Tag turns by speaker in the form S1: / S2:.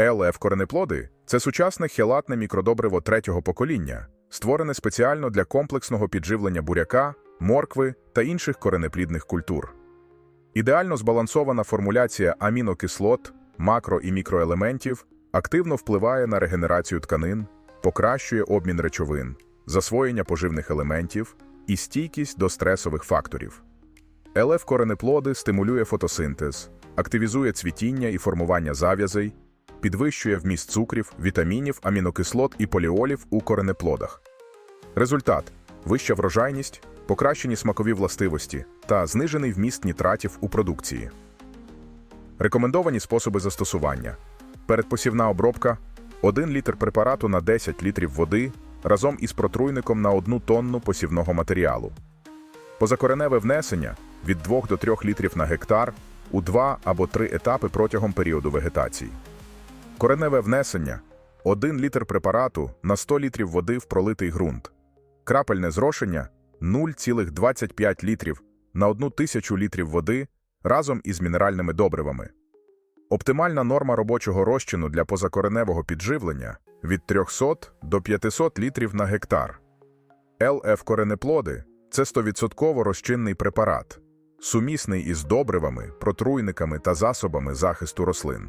S1: ЛФ коренеплоди це сучасне хелатне мікродобриво третього покоління, створене спеціально для комплексного підживлення буряка, моркви та інших коренеплідних культур. Ідеально збалансована формуляція амінокислот, макро і мікроелементів активно впливає на регенерацію тканин, покращує обмін речовин, засвоєння поживних елементів і стійкість до стресових факторів. ЛФ коренеплоди стимулює фотосинтез, активізує цвітіння і формування зав'язей, підвищує вміст цукрів, вітамінів, амінокислот і поліолів у коренеплодах. Результат вища врожайність, покращені смакові властивості та знижений вміст нітратів у продукції. Рекомендовані способи застосування: передпосівна обробка 1 літр препарату на 10 літрів води разом із протруйником на 1 тонну посівного матеріалу. Позакореневе внесення від 2 до 3 літрів на гектар у 2 або 3 етапи протягом періоду вегетації. Кореневе внесення 1 літр препарату на 100 літрів води в пролитий ґрунт. Крапельне зрошення 0,25 літрів на 1 тисячу літрів води разом із мінеральними добривами. Оптимальна норма робочого розчину для позакореневого підживлення від 300 до 500 літрів на гектар. ЛФ коренеплоди це 100% розчинний препарат, сумісний із добривами, протруйниками та засобами захисту рослин.